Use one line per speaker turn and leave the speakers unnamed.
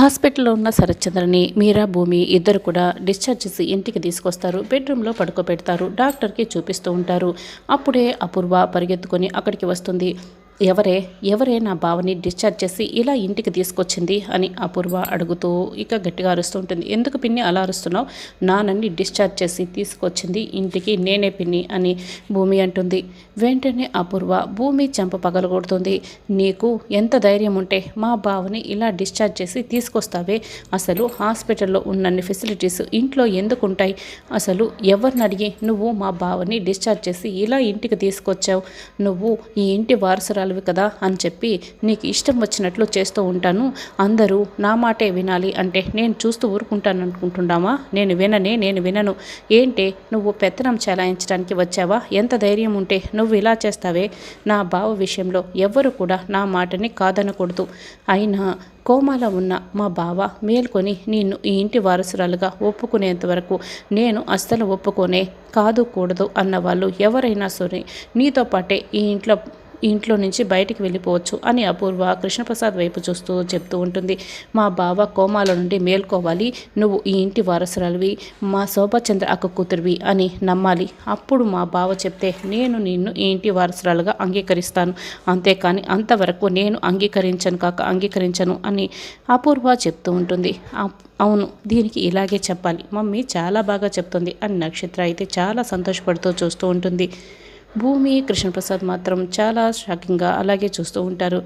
హాస్పిటల్లో ఉన్న శరత్చంద్రని మీరా భూమి ఇద్దరు కూడా డిశ్చార్జ్ చేసి ఇంటికి తీసుకొస్తారు. బెడ్రూమ్లో పడుకోబెడతారు. డాక్టర్కి చూపిస్తూ ఉంటారు. అప్పుడే అపూర్వ పరిగెత్తుకొని అక్కడికి వస్తుంది. ఎవరే ఎవరే నా బావని డిశ్చార్జ్ చేసి ఇలా ఇంటికి తీసుకొచ్చింది అని అపూర్వ అడుగుతూ ఇక గట్టిగా అరుస్తూ ఉంటుంది. ఎందుకు పిన్ని అలా అరుస్తున్నావు? నాన్నని డిశ్చార్జ్ చేసి తీసుకొచ్చింది ఇంటికి నేనే పిన్ని అని భూమి అంటుంది. వెంటనే అపూర్వ భూమి చెంప పగలగొడుతుంది. నీకు ఎంత ధైర్యం ఉంటే మా బావని ఇలా డిశ్చార్జ్ చేసి తీసుకొస్తావే. అసలు హాస్పిటల్లో ఉన్నన్ని ఫెసిలిటీస్ ఇంట్లో ఎందుకు ఉంటాయి అసలు ఎవరిని అడిగి నువ్వు మా బావని డిశ్చార్జ్ చేసి ఇలా ఇంటికి తీసుకొచ్చావు? నువ్వు ఈ ఇంటి వారసురాలు వారసురాలివి కదా అని చెప్పి నీకు ఇష్టం వచ్చినట్లు చేస్తూ ఉంటాను. అందరూ నా మాటే వినాలి అంటే నేను చూస్తూ ఊరుకుంటాను అనుకుంటున్నామా నేను విననే నేను వినను. ఏంటే నువ్వు పెత్తనం చెలాయించడానికి వచ్చావా? ఎంత ధైర్యం ఉంటే నువ్వు ఇలా చేస్తావే? నా బావ విషయంలో ఎవ్వరు కూడా నా మాటని కాదనకూడదు. అయినా కోమాలో ఉన్న మా బావ మేల్కొని నిన్ను ఈ ఇంటి వారసురాలుగా ఒప్పుకునేంత వరకు నేను అస్సలు ఒప్పుకోనే కాదు కూడదు అన్న వాళ్ళు ఎవరైనా సరే నీతో పాటే ఈ ఇంట్లో ఇంట్లో నుంచి బయటికి వెళ్ళిపోవచ్చు అని అపూర్వ కృష్ణప్రసాద్ వైపు చూస్తూ చెప్తూ ఉంటుంది. మా బావ కోమాల నుండి మేల్కోవాలి. నువ్వు ఈ ఇంటి వారసురాలివి. మా శోభచంద్ర అక్క కూతురివి అని నమ్మాలి. అప్పుడు మా బావ చెప్తే నేను నిన్ను ఈ ఇంటి వారసురాలుగా అంగీకరిస్తాను. అంతేకాని అంతవరకు నేను అంగీకరించను కాక అంగీకరించను అని అపూర్వ చెప్తూ ఉంటుంది. అవును దీనికి ఇలాగే చెప్పాలి. మమ్మీ చాలా బాగా చెప్తుంది అని నక్షత్ర అయితే చాలా సంతోషపడుతూ చూస్తూ ఉంటుంది. భూమి కృష్ణప్రసాద్ మాత్రం చాలా షాకింగ్గా అలాగే చూస్తూ ఉంటారు.